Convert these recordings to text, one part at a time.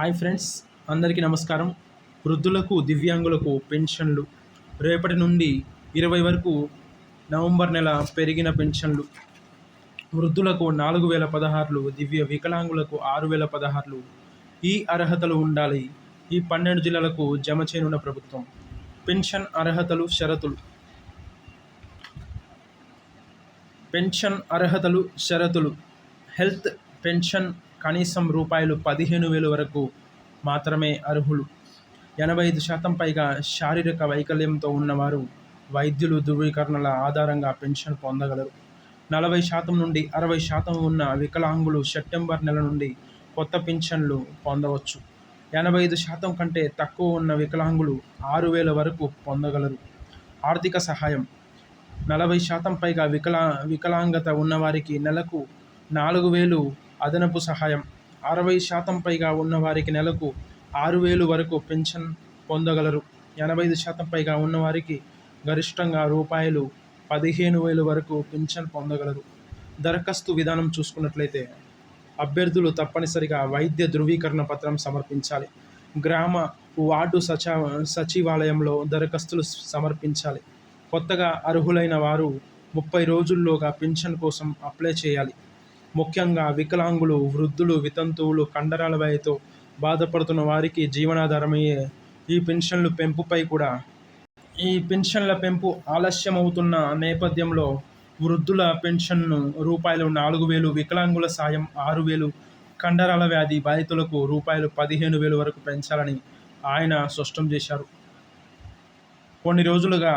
Hi friends అందరికీ నమస్కారం. వృద్ధులకు దివ్యాంగులకు పెన్షన్లు. రేపటి నుండి ఇరవై వరకు నవంబర్ నెల పెరిగిన పెన్షన్లు. వృద్ధులకు నాలుగు వేల పదహారులు దివ్య వికలాంగులకు ఆరు వేల పదహారులు ఈ అర్హతలు ఉండాలి. ఈ పన్నెండు జిల్లాలకు జమ చేయనున్న ప్రభుత్వం. పెన్షన్ అర్హతలు షరతులు. పెన్షన్ అర్హతలు షరతులు. హెల్త్ పెన్షన్ కనీసం రూపాయలు పదిహేను వేలు వరకు మాత్రమే అర్హులు. ఎనభై ఐదు శాతం పైగా శారీరక వైకల్యంతో ఉన్నవారు వైద్యులు ధృవీకరణల ఆధారంగా పెన్షన్ పొందగలరు. నలభై శాతం నుండి అరవై శాతం ఉన్న వికలాంగులు సెప్టెంబర్ నెల నుండి కొత్త పెన్షన్లు పొందవచ్చు. ఎనభై ఐదు శాతం కంటే తక్కువ ఉన్న వికలాంగులు ఆరు వేల వరకు పొందగలరు. ఆర్థిక సహాయం. నలభై శాతం పైగా వికలా వికలాంగత ఉన్నవారికి నెలకు నాలుగు వేలు అదనపు సహాయం. అరవై శాతం పైగా ఉన్నవారికి నెలకు ఆరు వేలు వరకు పెన్షన్ పొందగలరు. ఎనభై ఐదు శాతం పైగా ఉన్నవారికి గరిష్టంగా రూపాయలు పదిహేను వేలు వరకు పెన్షన్ పొందగలరు. దరఖాస్తు విధానం చూసుకున్నట్లయితే అభ్యర్థులు తప్పనిసరిగా వైద్య ధృవీకరణ పత్రం సమర్పించాలి. గ్రామ వార్డు సచా సచివాలయంలో దరఖాస్తులు సమర్పించాలి. కొత్తగా అర్హులైన వారు ముప్పై రోజుల్లోగా పెన్షన్ కోసం అప్లై చేయాలి. ముఖ్యంగా వికలాంగులు వృద్ధులు వితంతువులు కండరాల వ్యాధితో బాధపడుతున్న వారికి జీవనాధారమయ్యే ఈ పెన్షన్లు పెంపుపై కూడా ఈ పెన్షన్ల పెంపు ఆలస్యమవుతున్న నేపథ్యంలో వృద్ధుల పెన్షన్ను రూపాయలు నాలుగు వేలు వికలాంగుల సాయం ఆరు వేలు కండరాల వ్యాధి బాధితులకు రూపాయలు పదిహేను వేలు వరకు పెంచాలని ఆయన స్పష్టం చేశారు. కొన్ని రోజులుగా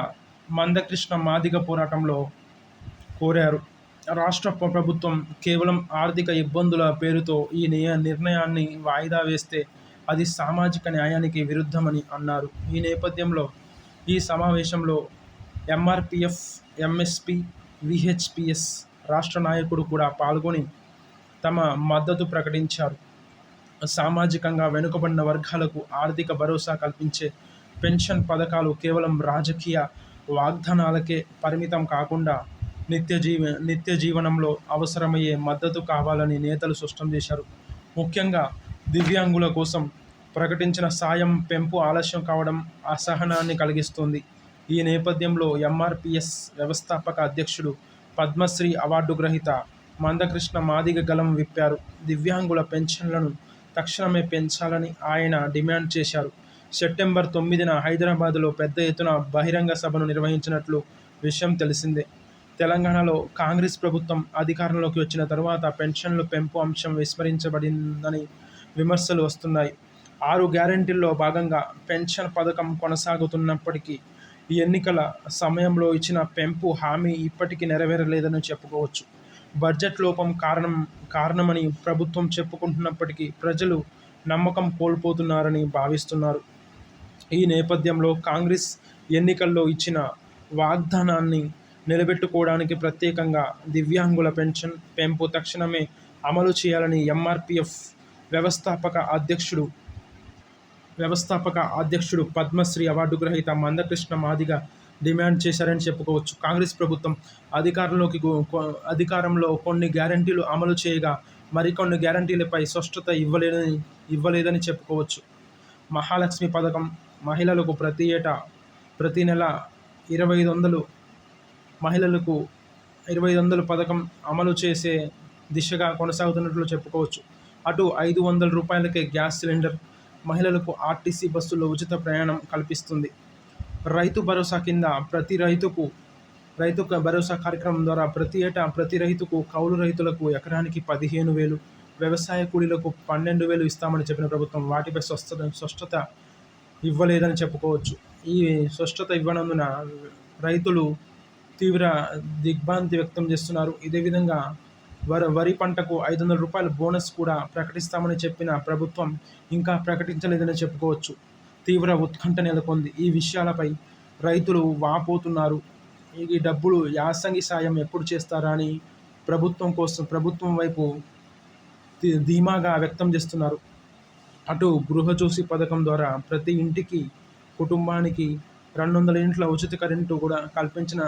మందకృష్ణ మాదిగ పోరాటంలో కోరారు. రాష్ట్ర ప్రభుత్వం కేవలం ఆర్థిక ఇబ్బందుల పేరుతో ఈ నియ నిర్ణయాన్ని వాయిదా వేస్తే అది సామాజిక న్యాయానికి విరుద్ధమని అన్నారు. ఈ నేపథ్యంలో ఈ సమావేశంలో ఎంఆర్పిఎఫ్ ఎంఎస్పి విహెచ్పిఎస్ రాష్ట్ర నాయకుడు కూడా పాల్గొని తమ మద్దతు ప్రకటించారు. సామాజికంగా వెనుకబడిన వర్గాలకు ఆర్థిక భరోసా కల్పించే పెన్షన్ పథకాలు కేవలం రాజకీయ వాగ్దానాలకే పరిమితం కాకుండా నిత్య జీవ నిత్య జీవనంలో అవసరమయ్యే మద్దతు కావాలని నేతలు స్పష్టం చేశారు. ముఖ్యంగా దివ్యాంగుల కోసం ప్రకటించిన సాయం పెంపు ఆలస్యం కావడం అసహనాన్ని కలిగిస్తుంది. ఈ నేపథ్యంలో ఎంఆర్పిఎస్ వ్యవస్థాపక అధ్యక్షుడు పద్మశ్రీ అవార్డు గ్రహీత మందకృష్ణ మాదిగ గలం విప్పారు. దివ్యాంగుల పెన్షన్లను తక్షణమే పెంచాలని ఆయన డిమాండ్ చేశారు. సెప్టెంబర్ తొమ్మిదిన హైదరాబాద్లో పెద్ద ఎత్తున బహిరంగ సభను నిర్వహించినట్లు విషయం తెలిసిందే. తెలంగాణలో కాంగ్రెస్ ప్రభుత్వం అధికారంలోకి వచ్చిన తర్వాత పెన్షన్లు పెంపు అంశం విస్మరించబడిందని విమర్శలు వస్తున్నాయి. ఆరు గ్యారంటీల్లో భాగంగా పెన్షన్ పథకం కొనసాగుతున్నప్పటికీ ఈ ఎన్నికల సమయంలో ఇచ్చిన పెంపు హామీ ఇప్పటికీ నెరవేరలేదని చెప్పుకోవచ్చు. బడ్జెట్ లోపం కారణం కారణమని ప్రభుత్వం చెప్పుకుంటున్నప్పటికీ ప్రజలు నమ్మకం కోల్పోతున్నారని భావిస్తున్నారు. ఈ నేపథ్యంలో కాంగ్రెస్ ఎన్నికల్లో ఇచ్చిన వాగ్దానాన్ని నిలబెట్టుకోవడానికి ప్రత్యేకంగా దివ్యాంగుల పెన్షన్ పెంపు తక్షణమే అమలు చేయాలని ఎంఆర్పిఎఫ్ వ్యవస్థాపక అధ్యక్షుడు వ్యవస్థాపక అధ్యక్షుడు పద్మశ్రీ అవార్డు గ్రహీత మందకృష్ణ మాదిగ డిమాండ్ చేశారని చెప్పుకోవచ్చు. కాంగ్రెస్ ప్రభుత్వం అధికారంలోకి అధికారంలో కొన్ని గ్యారంటీలు అమలు చేయగా మరికొన్ని గ్యారంటీలపై స్పష్టత ఇవ్వలేదని ఇవ్వలేదని చెప్పుకోవచ్చు. మహాలక్ష్మి పథకం మహిళలకు ప్రతి ఏటా ప్రతి నెల ఇరవై ఐదు వందలు మహిళలకు ఇరవై ఐదు పథకం అమలు చేసే దిశగా కొనసాగుతున్నట్లు చెప్పుకోవచ్చు. అటు ఐదు వందల రూపాయలకే గ్యాస్ సిలిండర్ మహిళలకు ఆర్టీసీ బస్సులో ఉచిత ప్రయాణం కల్పిస్తుంది. రైతు భరోసా కింద ప్రతి రైతుకు రైతు భరోసా కార్యక్రమం ద్వారా ప్రతి ఏటా ప్రతి రైతుకు కౌలు రైతులకు ఎకరానికి పదిహేను వేలు వ్యవసాయ కూలీలకు పన్నెండు వేలు ఇస్తామని చెప్పిన ప్రభుత్వం వాటిపై స్వస్థత స్పష్టత ఇవ్వలేదని చెప్పుకోవచ్చు. ఈ స్పష్టత ఇవ్వనందున రైతులు తీవ్ర దిగ్భ్రాంతి వ్యక్తం చేస్తున్నారు. ఇదే విధంగా వరి వరి పంటకు ఐదు వందల రూపాయల బోనస్ కూడా ప్రకటిస్తామని చెప్పిన ప్రభుత్వం ఇంకా ప్రకటించలేదని చెప్పుకోవచ్చు. తీవ్ర ఉత్కంఠ నెలకొంది. ఈ విషయాలపై రైతులు వాపోతున్నారు. ఈ డబ్బులు యాసంగి సాయం ఎప్పుడు చేస్తారా అని ప్రభుత్వం కోసం ప్రభుత్వం వైపు ధీమాగా వ్యక్తం చేస్తున్నారు. అటు గృహజ్యోతి పథకం ద్వారా ప్రతి ఇంటికి కుటుంబానికి రెండు వందల ఇంట్ల ఉచిత కరెంటు కూడా కల్పించిన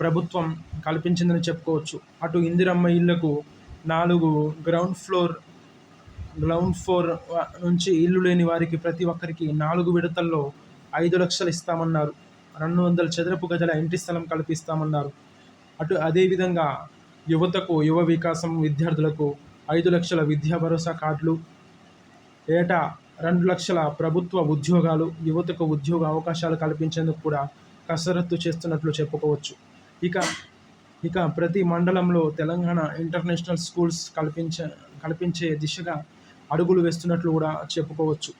ప్రభుత్వం కల్పించిందని చెప్పుకోవచ్చు. అటు ఇందిరమ్మ ఇళ్ళకు నాలుగు గ్రౌండ్ ఫ్లోర్ గ్రౌండ్ ఫ్లోర్ నుంచి ఇల్లు లేని వారికి ప్రతి ఒక్కరికి నాలుగు విడతల్లో ఐదు లక్షలు ఇస్తామన్నారు. రెండు వందల చదరపు గజల ఇంటి స్థలం కల్పిస్తామన్నారు. అటు అదేవిధంగా యువతకు యువ వికాసం విద్యార్థులకు ఐదు లక్షల విద్యా భరోసా కార్డులు ఏటా రెండు లక్షల ప్రభుత్వ ఉద్యోగాలు యువతకు ఉద్యోగ అవకాశాలు కల్పించేందుకు కూడా కసరత్తు చేస్తున్నట్లు చెప్పుకోవచ్చు. ఇక ఇక ప్రతి మండలంలో తెలంగాణ ఇంటర్నేషనల్ స్కూల్స్ కల్పించ కల్పించే దిశగా అడుగులు వేస్తున్నట్లు కూడా చెప్పుకోవచ్చు.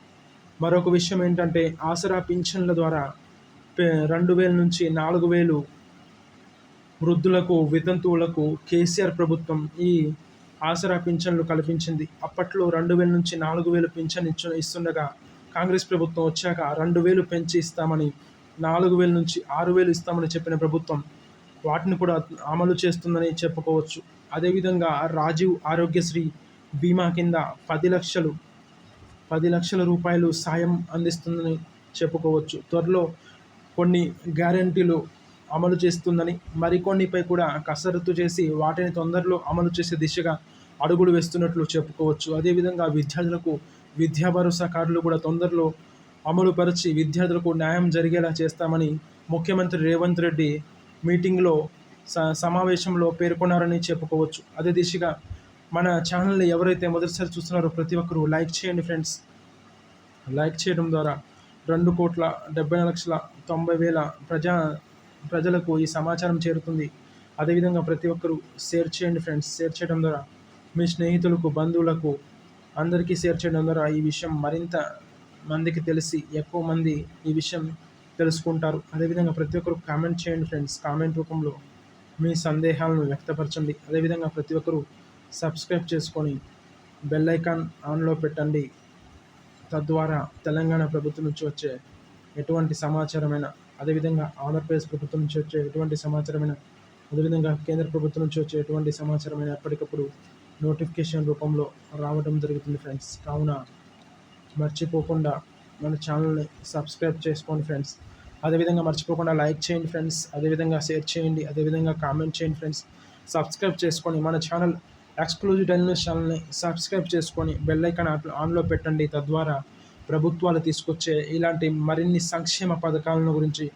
మరొక విషయం ఏంటంటే ఆసరా పింఛన్ల ద్వారా రెండు వేల నుంచి నాలుగు వేలు వృద్ధులకు వితంతువులకు కేసీఆర్ ప్రభుత్వం ఈ ఆసరా పింఛన్లు కల్పించింది. అప్పట్లో రెండు వేల నుంచి నాలుగు వేలు పింఛన్ ఇచ్చు ఇస్తుండగా కాంగ్రెస్ ప్రభుత్వం వచ్చాక రెండు వేలు పెంచి ఇస్తామని నాలుగు వేల నుంచి ఆరు వేలు ఇస్తామని చెప్పిన ప్రభుత్వం వాటిని కూడా అమలు చేస్తుందని చెప్పుకోవచ్చు. అదేవిధంగా రాజీవ్ ఆరోగ్యశ్రీ బీమా కింద పది లక్షలు పది లక్షల రూపాయలు సాయం అందిస్తుందని చెప్పుకోవచ్చు. త్వరలో కొన్ని గ్యారంటీలు అమలు చేస్తుందని మరికొన్నిపై కూడా కసరత్తు చేసి వాటిని తొందరలో అమలు చేసే దిశగా అడుగులు వేస్తున్నట్లు చెప్పుకోవచ్చు. అదేవిధంగా విద్యార్థులకు విద్యా భరోసా కార్డులు కూడా తొందరలో అమలుపరిచి విద్యార్థులకు న్యాయం జరిగేలా చేస్తామని ముఖ్యమంత్రి రేవంత్ రెడ్డి మీటింగ్లో స సమావేశంలో పేర్కొన్నారని చెప్పుకోవచ్చు. అదే దిశగా మన ఛానల్ని ఎవరైతే మొదటిసారి చూస్తున్నారో ప్రతి ఒక్కరూ లైక్ చేయండి ఫ్రెండ్స్. లైక్ చేయడం ద్వారా రెండు కోట్ల డెబ్బై లక్షల తొంభై వేల ప్రజా ప్రజలకు ఈ సమాచారం చేరుతుంది. అదేవిధంగా ప్రతి ఒక్కరూ షేర్ చేయండి ఫ్రెండ్స్. షేర్ చేయడం ద్వారా మీ స్నేహితులకు బంధువులకు అందరికీ షేర్ చేయడం ద్వారా ఈ విషయం మరింత మందికి తెలిసి ఎక్కువ మంది ఈ విషయం తెలుసుకుంటారు. అదేవిధంగా ప్రతి ఒక్కరు కామెంట్ చేయండి ఫ్రెండ్స్. కామెంట్ రూపంలో మీ సందేహాలను వ్యక్తపరచండి. అదేవిధంగా ప్రతి ఒక్కరు సబ్స్క్రైబ్ చేసుకొని బెల్ ఐకాన్ ఆన్లో పెట్టండి. తద్వారా తెలంగాణ ప్రభుత్వం నుంచి వచ్చే ఎటువంటి సమాచారమైన అదేవిధంగా ఆంధ్రప్రదేశ్ ప్రభుత్వం నుంచి వచ్చే ఎటువంటి సమాచారమైన అదేవిధంగా కేంద్ర ప్రభుత్వం నుంచి వచ్చే ఎటువంటి సమాచారమైన ఎప్పటికప్పుడు నోటిఫికేషన్ రూపంలో రావడం జరుగుతుంది ఫ్రెండ్స్. కావున మర్చిపోకుండా మన ఛానల్ని సబ్స్క్రైబ్ చేసుకోండి ఫ్రెండ్స్. అదేవిధంగా మర్చిపోకుండా లైక్ చేయండి ఫ్రెండ్స్. అదేవిధంగా షేర్ చేయండి. అదేవిధంగా కామెంట్ చేయండి ఫ్రెండ్స్. సబ్స్క్రైబ్ చేసుకొని మన ఛానల్ ఎక్స్క్లూజివ్ టెల్ న్యూస్ ఛానల్ని సబ్స్క్రైబ్ చేసుకొని బెల్ ఐకాన్ ఆన్లో పెట్టండి. తద్వారా ప్రభుత్వాలు తీసుకొచ్చే ఇలాంటి మరిన్ని సంక్షేమ పథకాలను గురించి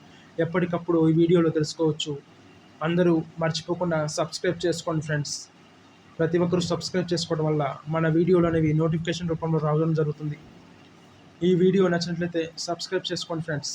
ఎప్పటికప్పుడు ఈ వీడియోలో తెలుసుకోవచ్చు. అందరూ మర్చిపోకుండా సబ్స్క్రైబ్ చేసుకోండి ఫ్రెండ్స్. ప్రతి ఒక్కరూ సబ్స్క్రైబ్ చేసుకోవడం వల్ల మన వీడియోలు అనేవి నోటిఫికేషన్ రూపంలో రావడం జరుగుతుంది. ఈ వీడియో నచ్చినట్లయితే సబ్స్క్రైబ్ చేసుకోండి ఫ్రెండ్స్.